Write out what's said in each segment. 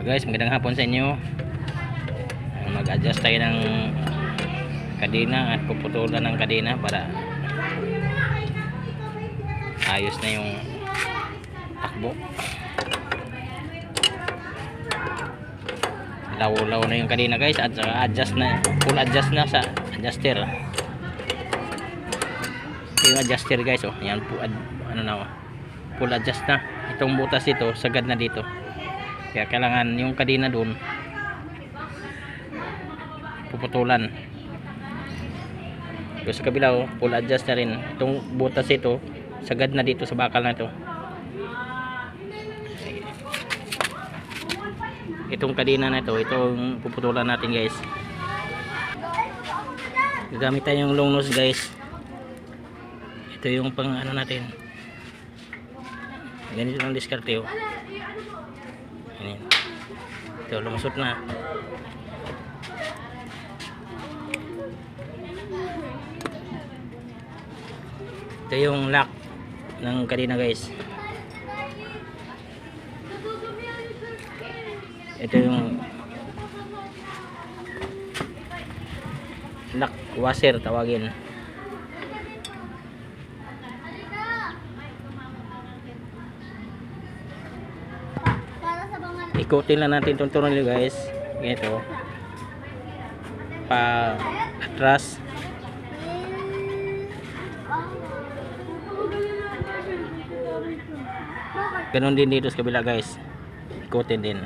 So guys, magandang hapon sa inyo. Ah, Mag-adjust tayo ng kadena at puputulan ng kadena para ayos na yung takbo. Law-law na yung kadena guys at saka adjust na, full adjust na sa adjuster. Ito yung adjuster guys oh. Yan po ano na oh. Full adjust na. Itong butas ito sagad na dito. Kaya kailangan yung kadena doon puputulan. Yung sa kabila oh, full adjust na rin. Itong butas ito sagad na dito sa bakal na ito. Itong kadena na ito, itong puputulan natin guys. Gagamit tayo yung long nose guys. Ito yung pang ano natin. Ganito lang diskarte oh. Ito, lumusot na. Ito yung lock ng kadena guys. Ito yung lock washer tawagin. Para sa mga ikutin lang natin itong tornilyo guys. Ganito pa atras. Ganun din dito sa kabila guys. Ikutin din.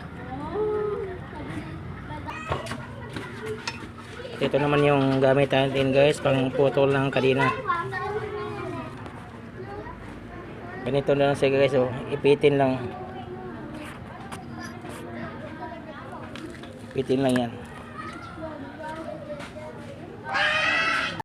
Ito naman yung gamit natin guys pang putol ng kadena ganito na lang siya guys oh. ipitin lang ipitin lang yan